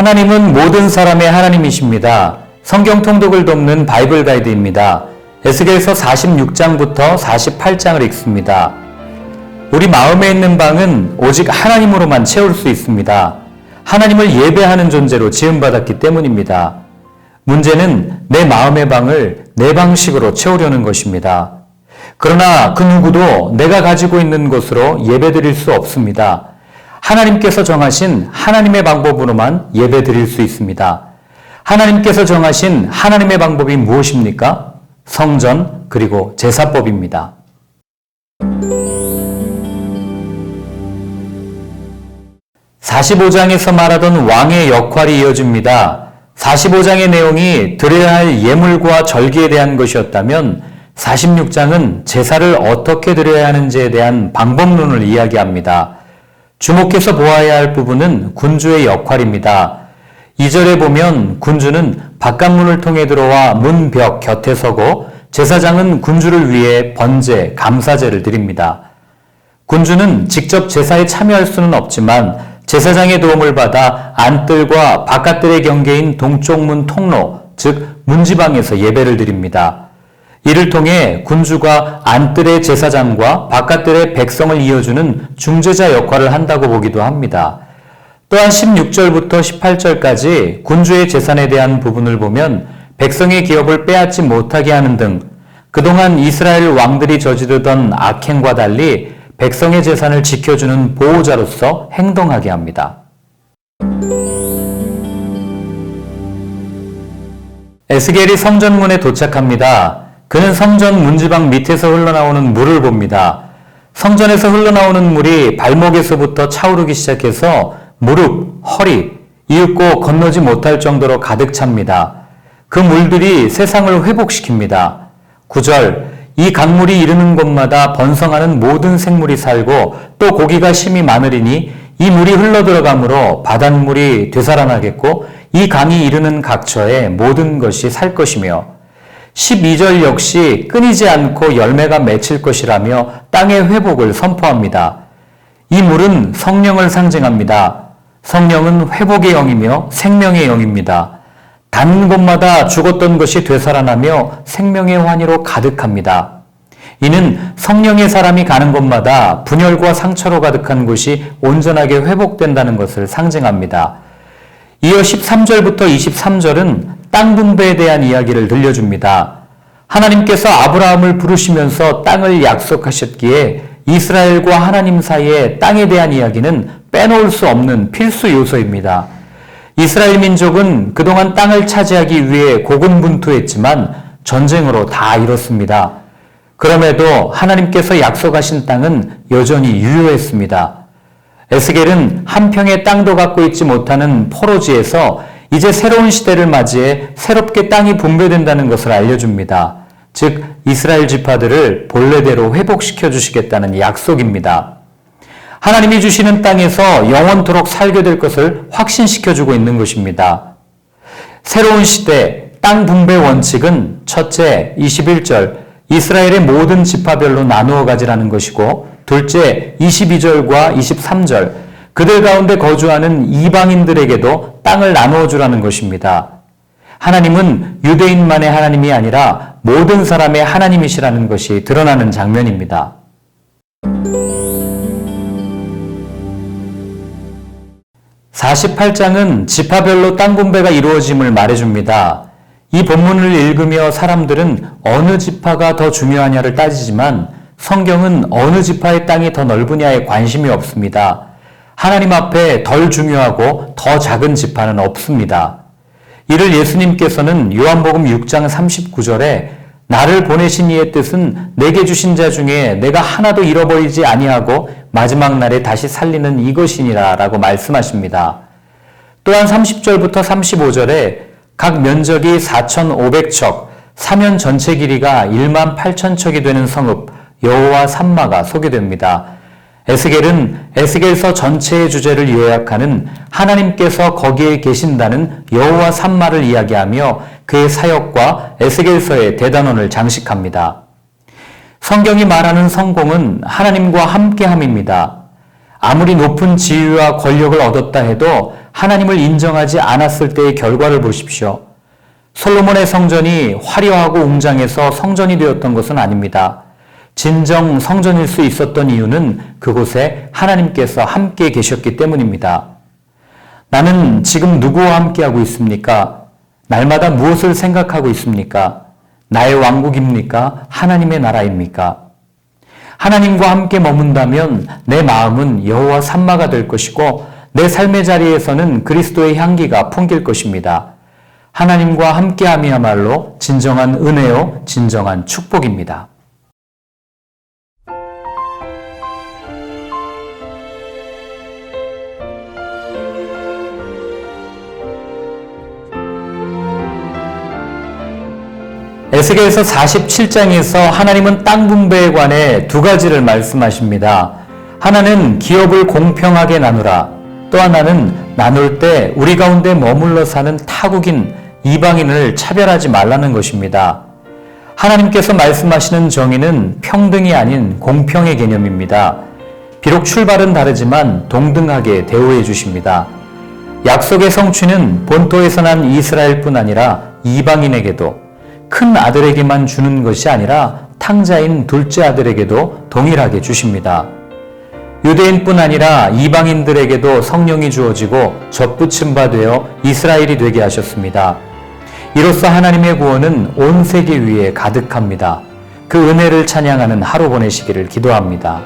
하나님은 모든 사람의 하나님이십니다. 성경 통독을 돕는 바이블 가이드입니다. 에스겔서 46장부터 48장을 읽습니다. 우리 마음에 있는 방은 오직 하나님으로만 채울 수 있습니다. 하나님을 예배하는 존재로 지음받았기 때문입니다. 문제는 내 마음의 방을 내 방식으로 채우려는 것입니다. 그러나 그 누구도 내가 가지고 있는 것으로 예배드릴 수 없습니다. 하나님께서 정하신 하나님의 방법으로만 예배 드릴 수 있습니다. 하나님께서 정하신 하나님의 방법이 무엇입니까? 성전 그리고 제사법입니다. (45장에서) 말하던 왕의 역할이 이어집니다. 45장의 내용이 드려야 할 예물과 절기에 대한 것이었다면 46장은 제사를 어떻게 드려야 하는지에 대한 방법론을 이야기합니다. 주목해서 보아야 할 부분은 군주의 역할입니다. 2절에 보면 군주는 바깥문을 통해 들어와 문벽 곁에 서고 제사장은 군주를 위해 번제, 감사제를 드립니다. 군주는 직접 제사에 참여할 수는 없지만 제사장의 도움을 받아 안뜰과 바깥뜰의 경계인 동쪽 문 통로, 즉 문지방에서 예배를 드립니다. 이를 통해 군주가 안뜰의 제사장과 바깥뜰의 백성을 이어주는 중재자 역할을 한다고 보기도 합니다. 또한 16절부터 18절까지 군주의 재산에 대한 부분을 보면 백성의 기업을 빼앗지 못하게 하는 등 그동안 이스라엘 왕들이 저지르던 악행과 달리 백성의 재산을 지켜주는 보호자로서 행동하게 합니다. 에스겔이 성전문에 도착합니다. 그는 성전 문지방 밑에서 흘러나오는 물을 봅니다. 성전에서 흘러나오는 물이 발목에서부터 차오르기 시작해서 무릎, 허리, 이윽고 건너지 못할 정도로 가득 찹니다. 그 물들이 세상을 회복시킵니다. 9절, 이 강물이 이르는 곳마다 번성하는 모든 생물이 살고 또 고기가 심이 많으리니 이 물이 흘러들어가므로 바닷물이 되살아나겠고 이 강이 이르는 각처에 모든 것이 살 것이며 12절 역시 끊이지 않고 열매가 맺힐 것이라며 땅의 회복을 선포합니다. 이 물은 성령을 상징합니다. 성령은 회복의 영이며 생명의 영입니다. 닿는 곳마다 죽었던 것이 되살아나며 생명의 환희로 가득합니다. 이는 성령의 사람이 가는 곳마다 분열과 상처로 가득한 곳이 온전하게 회복된다는 것을 상징합니다. 이어 13절부터 23절은 땅 분배에 대한 이야기를 들려줍니다. 하나님께서 아브라함을 부르시면서 땅을 약속하셨기에 이스라엘과 하나님 사이의 땅에 대한 이야기는 빼놓을 수 없는 필수 요소입니다. 이스라엘 민족은 그동안 땅을 차지하기 위해 고군분투했지만 전쟁으로 다 잃었습니다. 그럼에도 하나님께서 약속하신 땅은 여전히 유효했습니다. 에스겔은 한 평의 땅도 갖고 있지 못하는 포로지에서 이제 새로운 시대를 맞이해 새롭게 땅이 분배된다는 것을 알려줍니다. 즉, 이스라엘 지파들을 본래대로 회복시켜 주시겠다는 약속입니다. 하나님이 주시는 땅에서 영원토록 살게 될 것을 확신시켜 주고 있는 것입니다. 새로운 시대, 땅 분배 원칙은 첫째, 21절, 이스라엘의 모든 지파별로 나누어 가지라는 것이고, 둘째, 22절과 23절, 그들 가운데 거주하는 이방인들에게도 땅을 나누어 주라는 것입니다. 하나님은 유대인만의 하나님이 아니라 모든 사람의 하나님이시라는 것이 드러나는 장면입니다. (48장은) 지파별로 땅 분배가 이루어짐을 말해줍니다. 이 본문을 읽으며 사람들은 어느 지파가 더 중요하냐를 따지지만 성경은 어느 지파의 땅이 더 넓으냐에 관심이 없습니다. 하나님 앞에 덜 중요하고 더 작은 지파는 없습니다. 이를 예수님께서는 요한복음 6장 39절에 나를 보내신 이의 뜻은 내게 주신 자 중에 내가 하나도 잃어버리지 아니하고 마지막 날에 다시 살리는 이것이니라 라고 말씀하십니다. 또한 30절부터 35절에 각 면적이 4,500척, 사면 전체 길이가 1만 8천척이 되는 성읍 여호와 산마가 소개됩니다. 에스겔은 에스겔서 전체의 주제를 요약하는 하나님께서 거기에 계신다는 여호와 산마를 이야기하며 그의 사역과 에스겔서의 대단원을 장식합니다. 성경이 말하는 성공은 하나님과 함께함입니다. 아무리 높은 지위와 권력을 얻었다 해도 하나님을 인정하지 않았을 때의 결과를 보십시오. 솔로몬의 성전이 화려하고 웅장해서 성전이 되었던 것은 아닙니다. 진정 성전일 수 있었던 이유는 그곳에 하나님께서 함께 계셨기 때문입니다. 나는 지금 누구와 함께하고 있습니까? 날마다 무엇을 생각하고 있습니까? 나의 왕국입니까? 하나님의 나라입니까? 하나님과 함께 머문다면 내 마음은 여호와 산마가 될 것이고 내 삶의 자리에서는 그리스도의 향기가 풍길 것입니다. 하나님과 함께함이야말로 진정한 은혜요, 진정한 축복입니다. 에스겔서 47장에서 하나님은 땅 분배에 관해 두 가지를 말씀하십니다. 하나는 기업을 공평하게 나누라. 또 하나는 나눌 때 우리 가운데 머물러 사는 타국인 이방인을 차별하지 말라는 것입니다. 하나님께서 말씀하시는 정의는 평등이 아닌 공평의 개념입니다. 비록 출발은 다르지만 동등하게 대우해 주십니다. 약속의 성취는 본토에서 난 이스라엘뿐 아니라 이방인에게도 큰 아들에게만 주는 것이 아니라 탕자인 둘째 아들에게도 동일하게 주십니다. 유대인뿐 아니라 이방인들에게도 성령이 주어지고 접붙임 바 되어 이스라엘이 되게 하셨습니다. 이로써 하나님의 구원은 온 세계 위에 가득합니다. 그 은혜를 찬양하는 하루 보내시기를 기도합니다.